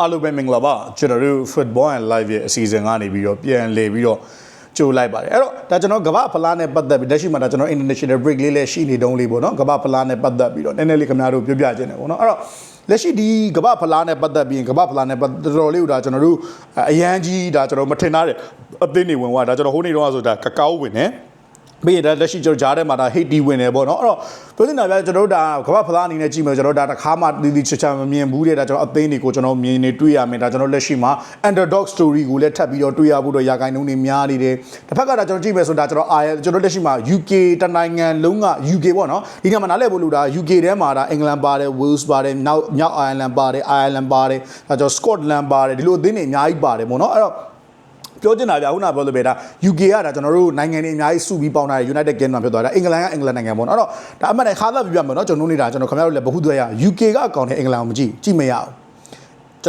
အားလုံးပဲမင်္ဂလာပါကျွန်တော်တို့ Football and Live ရဲ့အစီအစဉ်ကနေပြီးတော့ပြန်လည်ပြီးတော့ကြိုလိုက်ပါတယ်အဲ့တော့ဒါကျွန်တော်ကမ္ဘာဖလားနဲ့ပတ်သက်ပြီးလက်ရှိမှာဒါကျွန်တော် international break လေးလည်းရှိနေတုံးလေးပေါ့နော်ကမ္ဘာဖလားနဲ့ပတ်သက်ပြီးတော့နည်းနည်းလေးခင်ဗျားတို့ပြောပြခြင်းတယ်ပေါ့နော်အဲ့တော့လက်ရှိဒီကမ္ဘာဖလားနဲ့ပတ်သက်ပြီးရင်ကမ္ဘာဖလားနဲ့ပတ်သက်တော်တော်လေးကိုဒါကျွန်တော်တို့အရန်ကြီးဒါကျွန်တော်မထင်ထားတဲ့အသင်းတွေဝင်သွားဒါကျွန်တော်ဟိုနေ့တော့ဆိုဒါကကောက်ဝင်နေ ပြီးရတဲ့လက်ရှိကျွန်တော်ဂျားထဲမှာဒါ hate တီဝင်နေပေါ့နော်အဲ့တော့ပြောနေတာဗျာကျွန်တော်တို့ဒါကမ္ဘာဖလားအနေနဲ့ကြည့်မယ်ကျွန်တော်တို့ဒါတစ်ခါမှတီးတီးချာချာမမြင်ဘူးတဲ့ဒါကျွန်တော်အသိတွေကိုကျွန်တော်မြင်နေတွေ့ရမယ်ဒါကျွန်တော်လက်ရှိမှာ underdog story ကိုလည်းထပ်ပြီးတော့တွေ့ရဖို့တော့ရာဂိုင်းနှုန်းတွေများနေတယ်တစ်ဖက်ကဒါကျွန်တော်ကြည့်မယ်ဆိုတာကျွန်တော်အာကျွန်တော်လက်ရှိမှာ UK တနိုင်ငံလုံးက UK ပေါ့နော်ဒီနေရာမှာနားလည်ဖို့လို့ဒါ UK ထဲမှာဒါအင်္ဂလန်ပါတယ် Wales ပါတယ်နောက်မြောက်အိုင်ယာလန်ပါတယ် Ireland ပါတယ်ဒါကျွန်တော် Scotland ပါတယ်ဒီလိုအသင်းတွေအများကြီးပါတယ်ပေါ့နော်အဲ့တော့ ပြောချင်တာဗျာခုနပြောလို့ပဲဒါ UK ကဒါကျွန်တော်တို့နိုင်ငံတွေအများကြီးစုပြီးပေါင်းထားတဲ့ United Kingdom ဖြစ်သွားတာအင်္ဂလန်ကအင်္ဂလန်နိုင်ငံပေါ့နော်အဲ့တော့ဒါအမှန်တည်းခါသက်ပြပြမယ်နော်ကျွန်တော်တို့နေတာကျွန်တော်ခင်ဗျားတို့လည်းဘ ഹു သွဲရ UK ကအကောင့်နဲ့အင်္ဂလန်ကိုမကြည့်ကြည့်မရအောင်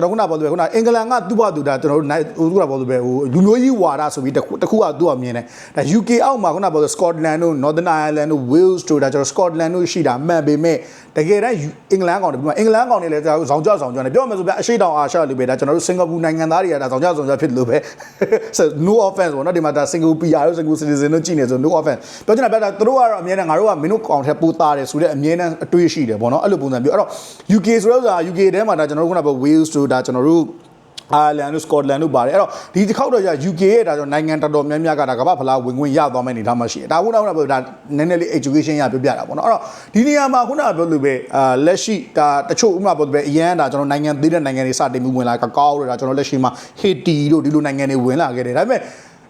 ကျွန်တော်ခုနပြောလို့ပဲခုနအင်္ဂလန်ကသူ့ဘာသူဒါကျွန်တော်တို့နိုင်ဟိုသူကပြောလို့ပဲဟိုလူမျိုးကြီးဝါဒဆိုပြီးတစ်ခုတစ်ခုကသူ့အမြင်တယ်ဒါ UK အောက်မှာခုနပြောလို့ Scotland တို့ Northern Ireland တို့ Wales တို့ဒါကျွန်တော် Scotland တို့ရှိတာမှန်ပေမဲ့တကယ်တမ်းအင်္ဂလန်ကောင်တွေပြီးမှအင်္ဂလန်ကောင်တွေလည်းဇောင်ကြဇောင်ကြတယ်ပြောမှဆိုပြအရှိတောင်အာရှလိုပဲဒါကျွန်တော်တို့စင်ကာပူနိုင်ငံသားတွေကဒါဇောင်ကြဇောင်ကြဖြစ်လို့ပဲ so no offense ပေါ့နော်ဒီမှာဒါစင်ကာပူ PR တို့စင်ကာပူ citizen တို့ကြည့်နေဆို no offense ပြောချင်တာပြတာသူတို့ကတော့အမြဲတမ်းငါတို့ကမင်းတို့ကောင်ထက်ပိုသားတယ်ဆိုတဲ့အမြဲတမ်းအတွေးရှိတယ်ပေါ့နော်အဲ့လိုပုံစံမျိုးအဲ့တော့ UK ဆိုတော့ UK ထဲမှာဒါကျွန်တော်တို့ခုနကပြော Wales တို့ဒါကျွန်တော်တို့အာလန်တို့စကော့တလန်တို့ပါတယ်အဲ့တော့ဒီတစ်ခေါက်တော့じゃ UK ရဲ့ဒါကြောင့်နိုင်ငံတော်တော်များများကဒါကမ္ဘာဖလားဝင်ခွင့်ရသွားမယ့်အနေအထားမှာရှိတယ်ဒါခုနကပြောဒါနည်းနည်းလေး education ရပြောပြတာပေါ့နော်အဲ့တော့ဒီနေရာမှာခုနကပြောလို့ပဲအာလက်ရှိဒါတချို့ဥမာပြောလို့ပဲအရန်ဒါကျွန်တော်နိုင်ငံသေးတဲ့နိုင်ငံတွေစတင်ပြီးဝင်လာကကောက်တော့ဒါကျွန်တော်လက်ရှိမှာ Haiti တို့ဒီလိုနိုင်ငံတွေဝင်လာခဲ့တယ်ဒါပေမဲ့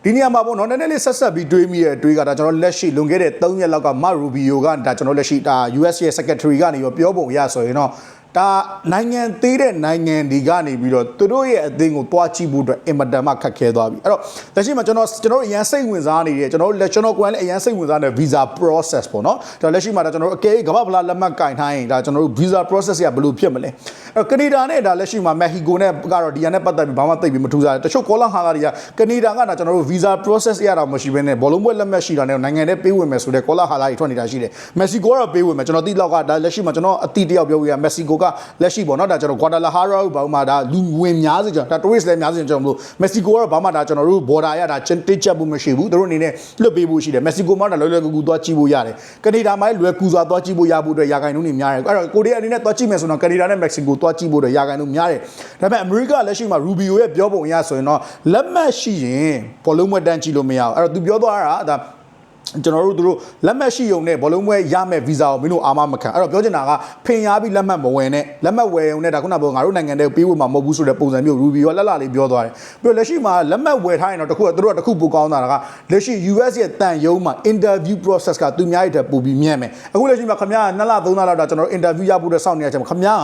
ဒီနေရာမှာပေါ့နော်နည်းနည်းလေးဆက်ဆက်ပြီးတွေးမိရဲ့တွေးကဒါကျွန်တော်လက်ရှိလွန်ခဲ့တဲ့3ရက်လောက်ကမတ်ရူဘီယိုကဒါကျွန်တော်လက်ရှိဒါ US ရဲ့ secretary ကနေရောပြောပုံရဆိုရင်တော့ ဒါနိုင်ငံသေးတဲ့နိုင်ငံတွေကနေပြီးတော့သူတို့ရဲ့အသင်းကိုတွားကြည့်ဖို့အတွက်အင်မတန်မှခက်ခဲသွားပြီအဲ့တော့လက်ရှိမှာကျွန်တော်ကျွန်တော်တို့အရန်စိတ်ဝင်စားနေတဲ့ကျွန်တော်တို့လက်ကျွန်တော်ကိုယ်လည်းအရန်စိတ်ဝင်စားနေတဲ့ visa process ပေါ့နော်ဒါလက်ရှိမှာဒါကျွန်တော်တို့အကဲကမ္ဘာဖလားလက်မှတ်ကင်ထားရင်ဒါကျွန်တော်တို့ visa process ကဘယ်လိုဖြစ်မလဲအဲ့တော့ကနေဒါနဲ့ဒါလက်ရှိမှာမက္ကီကိုနဲ့ကတော့ဒီရန်နဲ့ပတ်သက်ပြီးဘာမှသိပြီးမထူးစားတယ်တချို့ကောလာဟာကတွေကကနေဒါကဒါကျွန်တော်တို့ visa process ရတာမရှိဘဲနဲ့ဘောလုံးပွဲလက်မှတ်ရှိတာနဲ့နိုင်ငံထဲပေးဝင်မယ်ဆိုတဲ့ကောလာဟာလာတွေထွက်နေတာရှိတယ်မက္ကီကိုကတော့ပေးဝင်မယ်ကျွန်တော်သိလောက်ကဒါလက်ရှိမှာကျွန်တော်အတိတယောက်ပြောပြရမက္ကီကိုကလက်ရှိပေါ့နော်ဒါကျွန်တော် Guadalajara ဘာမှဒါလူဝင်များစေကျွန်တော်ဒါ tourist လည်းများစေကျွန်တော်မလို့မက္ကီကိုကတော့ဘာမှဒါကျွန်တော်တို့ border ရတာတိကျမှုမရှိဘူးသူတို့အနေနဲ့လွတ်ပေးဖို့ရှိတယ်မက္ကီကိုမှာဒါလွယ်လွယ်ကူကူသွားကြည့်ဖို့ရတယ်ကနေဒါမှာလွယ်ကူစွာသွားကြည့်ဖို့ရဖို့အတွက်ရာဂိုင်နှုန်းတွေများတယ်အဲ့တော့ကိုရီးယားအနေနဲ့သွားကြည့်မယ်ဆိုတော့ကနေဒါနဲ့မက္ကဆီကိုသွားကြည့်ဖို့အတွက်ရာဂိုင်နှုန်းများတယ်ဒါပေမဲ့အမေရိကလက်ရှိမှာ Rubio ရဲ့ပြောပုံအရဆိုရင်တော့လက်မှတ်ရှိရင်ဘောလုံးမွက်တန်းကြည့်လို့မရဘူးအဲ့တော့သူပြောသွားတာဒါ ကျွန်တော်တို့တို့လက်မှတ်ရှိုံနဲ့ဘောလုံးပွဲရမဲ့ဗီဇာကိုမင်းတို့အာမမခံအဲ့တော့ပြောချင်တာကဖင်ရပြီးလက်မှတ်မဝယ်နဲ့လက်မှတ်ဝယ်ုံနဲ့ဒါခုနကပြောငါတို့နိုင်ငံတွေပေးဝင်မှာမဟုတ်ဘူးဆိုတဲ့ပုံစံမျိုးရူဘီရောလက်လာလေးပြောသွားတယ်ပြီးတော့လက်ရှိမှာလက်မှတ်ဝယ်ထားရင်တော့တခုကတို့ကတခုပိုကောင်းတာကလက်ရှိ US ရဲ့တန်ယုံမှာ interview process ကသူများရဲ့တက်ပို့ပြီးမြတ်မယ်အခုလက်ရှိမှာခမရ2လ3လလောက်တော့ကျွန်တော် interview ရဖို့တဲ့စောင့်နေတဲ့အချိန်မှာခမရက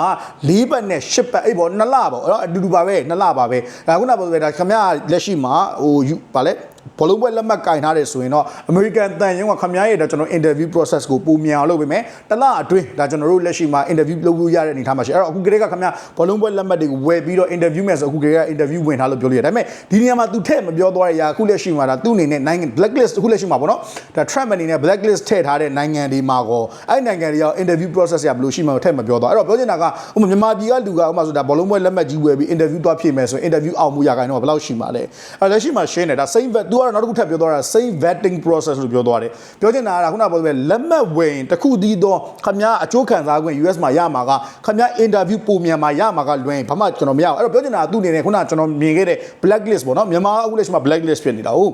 ၄ပတ်နဲ့၈ပတ်အဲ့ပေါ်2လပေါ့အဲ့တော့အတူတူပါပဲ2လပါပဲဒါခုနကပြောဒါခမရလက်ရှိမှာဟိုဗာလဲ ဘောလုံးပွဲလက်မှတ်ကင်ထားတယ်ဆိုရင်တော့ American တန်ရုံးကခမားရဲ့တော့ကျွန်တော် interview process ကိုပုံမြန်အောင်လုပ်ပေးမယ်တလအတွင်းဒါကျွန်တော်တို့လက်ရှိမှာ interview လုပ်လို့ရတဲ့အနေအထားမှာရှိအဲ့တော့အခုကလေးကခမားဘောလုံးပွဲလက်မှတ်တွေကိုဝယ်ပြီးတော့ interview မယ်ဆိုအခုကလေးက interview ဝင်ထားလို့ပြောလို့ရတယ်ဒါပေမဲ့ဒီနေရာမှာ तू ထည့်မပြောသွားရရာအခုလက်ရှိမှာဒါသူ့အနေနဲ့နိုင်ငံ blacklist အခုလက်ရှိမှာပေါ့နော်ဒါ Trump အနေနဲ့ blacklist ထည့်ထားတဲ့နိုင်ငံတွေမှာကောအဲ့နိုင်ငံတွေရော interview process ရဘယ်လိုရှိမှထည့်မပြောသွားအဲ့တော့ပြောချင်တာကဥပမာမြန်မာပြည်ကလူကဥပမာဆိုဒါဘောလုံးပွဲလက်မှတ်ကြီးဝယ်ပြီး interview သွားဖြည့်မယ်ဆိုရင် interview အောင်မှုရခိုင်တော့ဘယ်လောက်ရှိမှာလဲအဲ့လက်ရှိမှာရှင်းတယ်ဒါ same vet သူကတော့နောက်တစ်ခုထပ်ပြောသွားတာ same vetting process လို့ပြောသွားတယ်ပြောချင်တာကခုနကပြောတယ်လက်မှတ်ဝင်တစ်ခုတည်းသောခမားအကျိုးခံစားခွင့် US မှာရမှာကခမား interview ပုံမြန်မှာရမှာကလွယ်ဘာမှကျွန်တော်မရဘူးအဲ့တော့ပြောချင်တာကသူ့အနေနဲ့ခုနကကျွန်တော်မြင်ခဲ့တဲ့ blacklist ပေါ့နော်မြန်မာအခုလက်ရှိမှာ blacklist ဖြစ်နေတာဟုတ်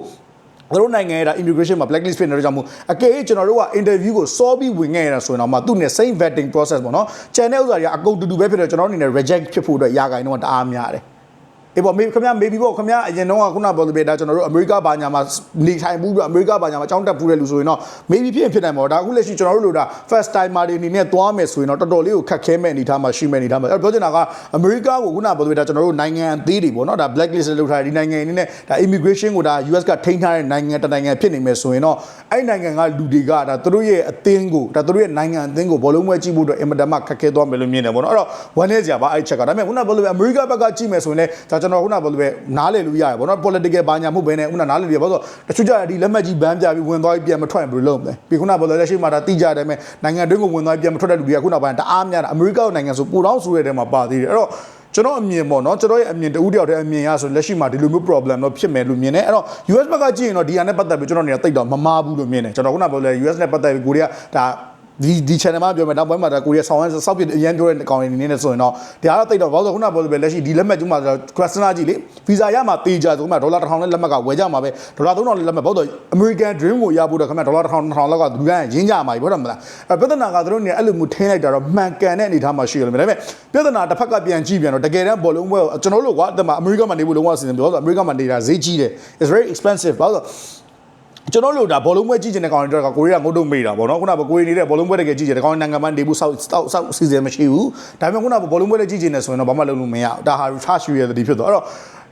တို့နိုင်ငံရဲ့ဒါ immigration မှာ blacklist ဖြစ်နေတဲ့ကြောင့်မို့အကယ်၍ကျွန်တော်တို့က interview ကိုစောပြီးဝင်ခဲ့ရတာဆိုရင်တော့မှသူ့နဲ့ same vetting process ပေါ့နော် channel ဥစ္စာတွေကအကုန်တူတူပဲဖြစ်တော့ကျွန်တော်အနေနဲ့ reject ဖြစ်ဖို့အတွက်ရာဂိုင်တော့တအားများတယ် အေးပေါ့မေခင်ဗျာ maybe ပေါ့ခင်ဗျာအရင်တော့ကခုနပြောလို့ပဲဒါကျွန်တော်တို့အမေရိကဘာညာမှာနေထိုင်ဘူးပြီးအမေရိကဘာညာမှာအကြောင်းတက်ဘူးတဲ့လူဆိုရင်တော့ maybe ဖြစ်ရင်ဖြစ်နိုင်ပါတော့ဒါအခုလက်ရှိကျွန်တော်တို့လိုဒါ first timer တွေအနေနဲ့သွားမယ်ဆိုရင်တော့တော်တော်လေးကိုခက်ခဲမဲ့အနေထားမှာရှိမဲ့အနေထားမှာအဲ့ပြောချင်တာကအမေရိကကိုခုနပြောလို့ပဲဒါကျွန်တော်တို့နိုင်ငံအသေးတွေပေါ့နော်ဒါ blacklist လောက်ထားတဲ့ဒီနိုင်ငံအနေနဲ့ဒါ immigration ကိုဒါ US ကထိန်းထားတဲ့နိုင်ငံတနိုင်ငံဖြစ်နေမယ်ဆိုရင်တော့အဲ့နိုင်ငံကလူတွေကဒါသူတို့ရဲ့အသင်းကိုဒါသူတို့ရဲ့နိုင်ငံအသင်းကိုဘောလုံးပွဲကြည့်ဖို့အတွက်အင်မတန်မှခက်ခဲသွားမယ်လို့မြင်တယ်ပေါ့နော်အဲ့တော့ဝမ်းနေစရာပါအဲ့ချက်ကဒါပေမဲ့ခုနပြောလို့ပဲအမေရိကဘက်ကကြည့်မယ်ဆိုရင်လည်းဒါကျွန်တော်ခုနပြောလို့ပဲနားလည်လို့ရတယ်ဗောနော် political ဘာညာမှုပဲနဲ့ခုနနားလည်ရပါဆိုတချို့ကြဒီလက်မှတ်ကြီးဘန်းပြပြီးဝင်သွားပြီးပြန်မထွက်ရင်ဘယ်လိုလုပ်မလဲပြီးခုနပြောလို့လက်ရှိမှာဒါတိကြတယ်မဲ့နိုင်ငံတွင်းကိုဝင်သွားပြီးပြန်မထွက်တဲ့လူတွေကခုနပိုင်းတအားများတာအမေရိကနိုင်ငံဆိုပူတောင်းဆိုတဲ့တဲမှာပါသေးတယ်အဲ့တော့ကျွန်တော်အမြင်ပေါ့နော်ကျွန်တော်ရဲ့အမြင်တူတယောက်တည်းအမြင်ရဆိုလက်ရှိမှာဒီလိုမျိုး problem တော့ဖြစ်မယ်လို့မြင်တယ်အဲ့တော့ US ဘက်ကကြည့်ရင်တော့ဒီဟာနဲ့ပတ်သက်ပြီးကျွန်တော်နေတိတ်တော့မမားဘူးလို့မြင်တယ်ကျွန်တော်ခုနပြောလဲ US နဲ့ပတ်သက်ပြီးကိုရီးယားဒါ ဒီဒီ channel မှာပြောမယ်နောက်ပိုင်းမှာဒါကိုရီးယားဆောင်းစောက်ပြအရင်ပြောတဲ့အကောင်တွေနေနေဆိုရင်တော့ဒါကတော့တိတ်တော့ဘာလို့လဲခုနပြောလို့ပဲလက်ရှိဒီလက်မှတ်ကျမှဆိုတော့ question ကြီးလေ visa ရမှာတေးကြဆိုမှဒေါ်လာ1000နဲ့လက်မှတ်ကဝယ်ကြမှာပဲဒေါ်လာ3000နဲ့လက်မှတ်ဘာလို့ American dream ကိုရဖို့တော့ခင်ဗျဒေါ်လာ1000 2000လောက်ကလူတိုင်းရင်းကြမှာပြီဟုတ်တယ်မလားအဲပြဿနာကသူတို့နေအဲ့လိုမျိုးထင်းလိုက်တာတော့မှန်ကန်တဲ့အနေအထားမှာရှိရလို့ဒါပေမဲ့ပြဿနာတစ်ဖက်ကပြန်ကြည့်ပြန်တော့တကယ်တမ်းဘောလုံးပွဲကိုကျွန်တော်တို့ကွာအဲ့မှာ American မှာနေဖို့လုံးဝအစီအစဉ်ပြောဆို American မှာနေတာဈေးကြီးတယ် it's very expensive ဘာလို့ ကျွန်တော်တို့ဒါဘောလုံးပွဲကြည့်ချင်တဲ့ကောင်တွေကကိုရီးယားငုတ်တုံမေးတာဗောနော်ခုနကကိုရီးနေတဲ့ဘောလုံးပွဲတကယ်ကြည့်ချင်တဲ့ကောင်နိုင်ငံမှာနေဘူးစောက်စောက်စောက်အစီအစဉ်မရှိဘူးဒါပေမဲ့ခုနကဘောလုံးပွဲလေးကြည့်ချင်နေဆိုရင်တော့ဘာမှလုပ်လို့မရဘူးဒါဟာ charge ရတဲ့ဖြစ်တော့အဲ့တော့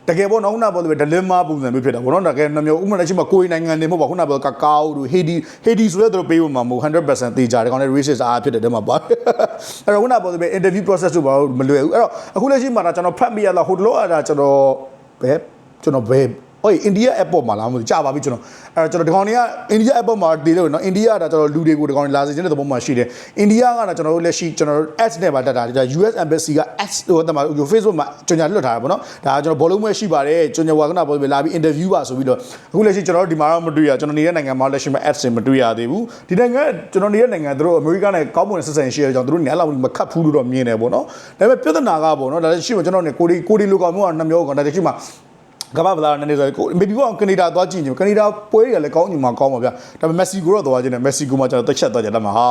တကယ်ပေါ့နော်ခုနကပြောလို့ပဲ dilemma ပုံစံမျိုးဖြစ်တာပေါ့နော်တကယ်နှမျိုးဥပမာတစ်ချက်မှာကိုရီးနိုင်ငံနေမဟုတ်ပါခုနကပြောကကာအိုတို့ဟေဒီဟေဒီဆိုတဲ့သူတို့ပေးဖို့မှာမဟုတ်100%တေးကြတယ်ကောင်လည်း racist အားဖြစ်တဲ့တဲမှာပါအဲ့တော့ခုနကပြောလို့ပဲ interview process တို့ဘာလို့မလွယ်ဘူးအဲ့တော့အခုလက်ရှိမှာဒါကျွန်တော်ဖတ်မိရလားဟိုတလောအဲ့ဒါကျွန်တော်ဘယ်ကျွန်တော်ဘယ် ဟိုအိန္ဒိယ airport မှာလားမသိကြာပါပြီကျွန်တော်အဲ့တော့ကျွန်တော်ဒီကောင်တွေကအိန္ဒိယ airport မှာတည်လို့နော်အိန္ဒိယကဒါကျွန်တော်လူတွေကိုဒီကောင်တွေလာစေချင်တဲ့သဘောမှရှိတယ်အိန္ဒိယကတော့ကျွန်တော်တို့လက်ရှိကျွန်တော်တို့ S နဲ့ပါတက်တာဒါ US embassy က S ဟိုတမ Facebook မှာကျွန်တော်လွတ်ထားတာပေါ့နော်ဒါကျွန်တော်ဘောလုံးမဲ့ရှိပါတယ်ကျွန်တော်ဝါကနာပေါ်ပြီးလာပြီး interview ပါဆိုပြီးတော့အခုလက်ရှိကျွန်တော်တို့ဒီမှာတော့မတွေ့ရကျွန်တော်နေတဲ့နိုင်ငံမှာလက်ရှိမှာ S တွေမတွေ့ရသေးဘူးဒီနိုင်ငံကျွန်တော်နေတဲ့နိုင်ငံတို့အမေရိကန်နဲ့ကောင်းမွန်ဆက်ဆံရှိရကြောင်းတို့နေအဲ့လောက်မခတ်ဘူးလို့တော့မြင်တယ်ပေါ့နော်ဒါပေမဲ့ပြဿနာကပေါ့နော်ဒါလက်ရှိမှာကျွန်တော်နေကိုဒီကိုဒီလိုကောင်မျိုးကနှစ်မျိုးကောင်ဒါလက်ရှိမှာ ကမ္ဘာဗလာနည်းနည်းဆိုကိုမေဘီဘောကနေဒါသွားကြည့်နေကနေဒါပွဲတွေကလည်းကောင်းညီမှာကောင်းပါဗျာဒါပေမဲ့မက်ဆီကိုတော့သွားခြင်းနဲ့မက်ဆီကိုမှာကျွန်တော်တက်ချက်သွားကြတယ်မှာဟာ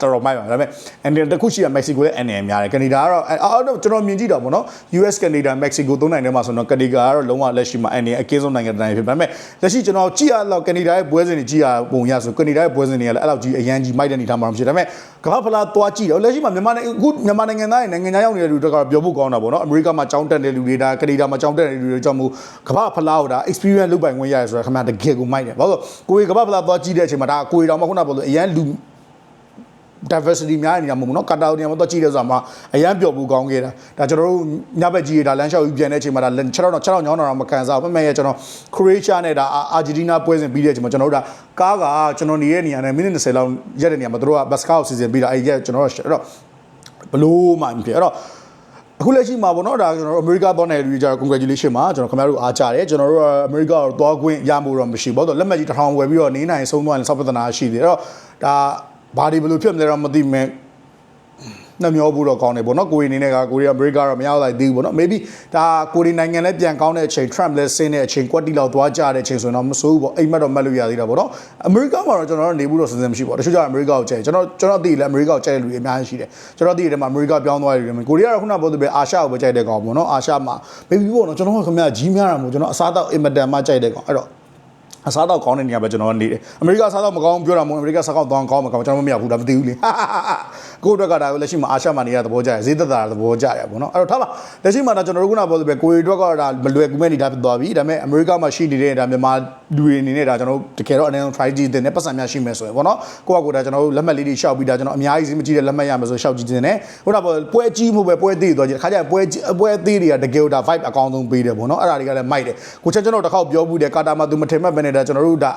တော်တော်မိုက်ပါဒါပေမဲ့အန်ဒီတခုရှိရမက်ဆီကိုလည်းအန်နေများတယ်ကနေဒါကတော့အော်တော့ကျွန်တော်မြင်ကြည့်တာပေါ့နော် US ကနေဒါမက်ဆီကိုသုံးနိုင်တယ်မှာဆိုတော့ကနေဒါကတော့လုံးဝလက်ရှိမှာအန်နေအကင်းဆုံးနိုင်ငံတိုင်းဖြစ်ဒါပေမဲ့လက်ရှိကျွန်တော်ကြည့်ရတော့ကနေဒါရဲ့ပွဲစဉ်တွေကြည့်ရပုံရဆိုကနေဒါရဲ့ပွဲစဉ်တွေကလည်းအဲ့လောက်ကြီးအရန်ကြီးမိုက်တဲ့အနေထားမှာမရှိဒါပေမဲ့ကမ္ဘာဖလားသွားကြည့်တော့လက်ရှိမှာမြန်မာနိုင်ငံအခုမြန်မာနိုင်ငံသားတွေနိုင်ငံသားရောက်နေတဲ့လူတွေကပြောဖို့ကောင်းတာပေါ့နော်အမေရိကမှာကြောင်းတက်တဲ့လူတွေဒါကနေဒါမှာကြောင်းတက်တဲ့လူတွေကြောင့်မို့ကမ္ဘာဖလားကိုဒါ experience လုပ်ပိုင်ခွင့်ရတယ်ဆိုတော့ခင်ဗျာတကယ်ကိုမိုက်တယ်ဘာလို့ကိုရီကမ္ဘာဖလားသွားကြည့်တဲ့အချိန်မှာဒါကိုရီတော်မှခုနကပြောလို့အရန်လူ diversity များနေတာမဟုတ်ဘူးเนาะကာတာနေရာမှာတော့ကြည့်တယ်ဆိုတာမှာအရန်ပျော်ဘူးကောင်းခဲ့တာဒါကျွန်တော်တို့ညဘက်ကြီးဒါလမ်းလျှောက်ပြီးပြန်တဲ့အချိန်မှာဒါ6တော့6တော့ညောင်းတော့မကန်စားဘူးမမဲ့ရကျွန်တော် Croatia နဲ့ဒါအာဂျီတီးနားပွဲစဉ်ပြီးတဲ့အချိန်မှာကျွန်တော်တို့ဒါကားကကျွန်တော်နေတဲ့နေရာနဲ့မိနစ်20လောက်ရက်တဲ့နေရာမှာတို့ကဘတ်စကားကိုစီစဉ်ပြီးတာအဲ့ရက်ကျွန်တော်တို့အဲ့တော့ဘလို့မှမဖြစ်အဲ့တော့ အခုလက်ရှိမှာပေါ့နော်ဒါကျွန်တော်တို့အမေရိကသွားနေလူကြတော့ congratulation ပါကျွန်တော်ခင်ဗျားတို့အားကြတယ်ကျွန်တော်တို့ကအမေရိကကိုသွားခွင့်ရမှုတော့မရှိဘူးဘာလို့လက်မှတ်ကြီးတစ်ထောင်ဝယ်ပြီးတော့နေနိုင်ဆုံးသွားရင်စောက်ပဒနာရှိတယ်အဲ့တော့ဒါဘာဒီဘယ်လိုဖြစ်မလဲတော့မသိမဲ့ နှမျောဘူးတော့ကောင်းတယ်ပေါ့နော်ကိုရီအနေနဲ့ကကိုရီအမေရိကတော့မရောက်လိုက်သေးဘူးပေါ့နော် maybe ဒါကိုရီနိုင်ငံလည်းပြန်ကောင်းတဲ့အချိန် Trump လည်းဆင်းတဲ့အချိန်ကွက်တီလောက်သွားကြတဲ့အချိန်ဆိုရင်တော့မစိုးဘူးပေါ့အိမ်မက်တော့မက်လို့ရသေးတာပေါ့နော်အမေရိကမှာတော့ကျွန်တော်တို့နေဘူးတော့စဉ်းစားမရှိပါဘူးတချို့ကျအမေရိကကိုကြိုက်ကျွန်တော်ကျွန်တော်သိတယ်အမေရိကကိုကြိုက်တဲ့လူတွေအများကြီးရှိတယ်ကျွန်တော်သိတယ်မှာအမေရိကပြောင်းသွားတယ်လူတွေကိုရီကတော့ခုနပြောသလိုပဲအာရှကိုပဲကြိုက်တဲ့ကောင်ပေါ့နော်အာရှမှာ maybe ပေါ့နော်ကျွန်တော်ကခင်ဗျာကြီးများတာမို့ကျွန်တော်အစားတော့အင်မတန်မှကြိုက်တဲ့ကောင်အဲ့တော့အစားတော့ကောင်းတဲ့နေရာပဲကျွန်တော်ကနေတယ်အမေရိကအစားတော့မကောင်းပြောတာမဟုတ်အမေရိကစားကောက်သွားကောင်းမှာကောင်းကျွန်တော်မရဘူးဒါမသိဘူးလေ ကိုယ့်အတွက်ကဒါကိုလက်ရှိမှာအာရှမှာနေရတဲ့သဘောကြရဈေးသက်သာတဲ့သဘောကြရပေါ့နော်အဲ့တော့ထားပါလက်ရှိမှာတော့ကျွန်တော်တို့ကပြောလို့ပဲကိုရီအတွက်ကဒါမလွယ်ကူမဲ့နေတာဖြစ်သွားပြီဒါပေမဲ့အမေရိကမှာရှိနေတဲ့ဒါမြန်မာလူတွေအနေနဲ့ဒါကျွန်တော်တို့တကယ်တော့အနေနဲ့ try ကြည့်တဲ့နဲ့ပတ်စံများရှိမယ်ဆိုရင်ပေါ့နော်ကိုယ့်အကူဒါကျွန်တော်တို့လက်မှတ်လေးတွေရှောက်ပြီးဒါကျွန်တော်အများကြီးဈေးမကြည့်တဲ့လက်မှတ်ရမယ်ဆိုရှောက်ကြည့်တဲ့နဲ့ဟိုတော့ပွဲကြီးမှုပဲပွဲသေးသွားကြည့်ခါကျပွဲပွဲသေးတွေကတကယ်ဒါ vibe အကောင်းဆုံးပေးတယ်ပေါ့နော်အဲ့ဒါတွေကလည်းမိုက်တယ်ကိုချက်ကျွန်တော်တစ်ခေါက်ပြောဘူးတယ်ကာတာမှာသူမထင်မှတ်ပဲနေတာကျွန်တော်တို့ဒါ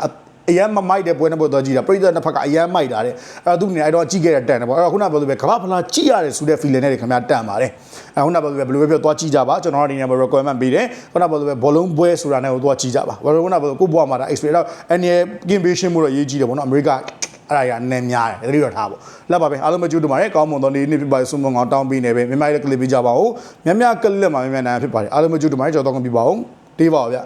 အရန်မမိုက်တဲ့ပွဲနဲ့ပွဲတော့ကြည့်တာပြိဿနှစ်ဖက်ကအရန်မိုက်တာတဲ့အဲ့တော့သူနေအဲ့တော့ကြည့်ခဲ့တဲ့တန်တယ်ပေါ့အဲ့တော့ခုနပြောလို့ပဲကမ္ဘာဖလားကြည့်ရတယ်ဆိုတဲ့ feeling နဲ့ခင်ဗျာတန်ပါတယ်အဲ့ခုနပြောလို့ပဲဘယ်လိုပဲပြောသွားကြည့်ကြပါကျွန်တော်တို့အနေနဲ့ requirement ပေးတယ်ခုနပြောလို့ပဲဘောလုံးပွဲဆိုတာနဲ့ကိုသွားကြည့်ကြပါဘာလို့ခုနပြောကိုဘွားမှာဒါ experience တော့ annual game vision မို့တော့ရေးကြည့်တယ်ပေါ့နော်အမေရိကအဲ့ဒါရနည်းများတယ်တတိတော့ထားပေါ့လက်ပါပဲအားလုံးမကြည့်တူပါတယ်ကောင်းမွန်သောနေ့နေ့ဖြစ်ပါဆုမွန်ကောင်တောင်းပေးနေပဲမြမရဲ့ကလစ်ပေးကြပါဦးမြမကလစ်မှာမြမနိုင်ဖြစ်ပါတယ်အားလုံးမကြည့်တူပါတယ်ကြောက်တော့ပြပါဦးတေးပါဦးဗျ